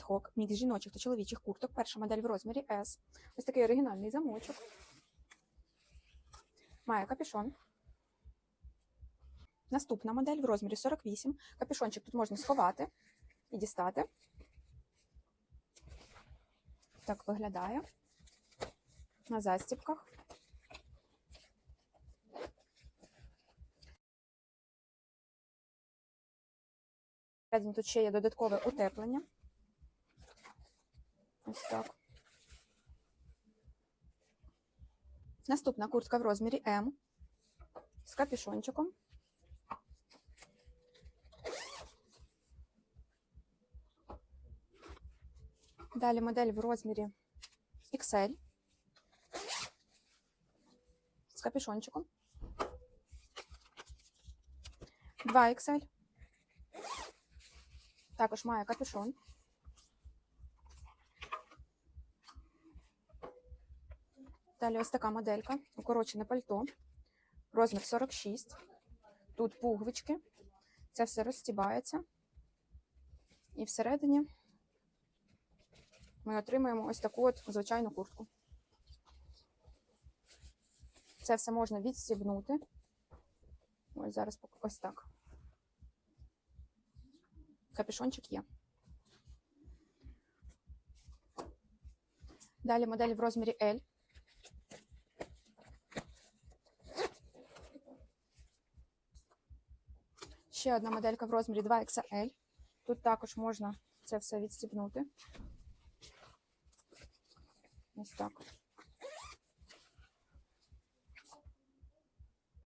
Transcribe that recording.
Hoc, мікс жіночих та чоловічих курток. Перша модель в розмірі S. Ось такий оригінальний замочок. Має капюшон. Наступна модель в розмірі 48. Капюшончик тут можна сховати і дістати. Так виглядає. На застіпках. Тут ще є додаткове утеплення. Ось так. Наступна куртка в розмірі М з капюшончиком. Далі модель в розмірі XL з капюшончиком. 2 XL. Також має капюшон. Далі ось така моделька, укорочене пальто, розмір 46. Тут пуговички. Це все розстібається. І всередині ми отримаємо ось таку от звичайну куртку. Це все можна відстібнути. Ось зараз ось так. Капюшончик є. Далі модель в розмірі L. Ще одна моделька в розмірі 2XL. Тут також можна це все відстібнути. Ось так.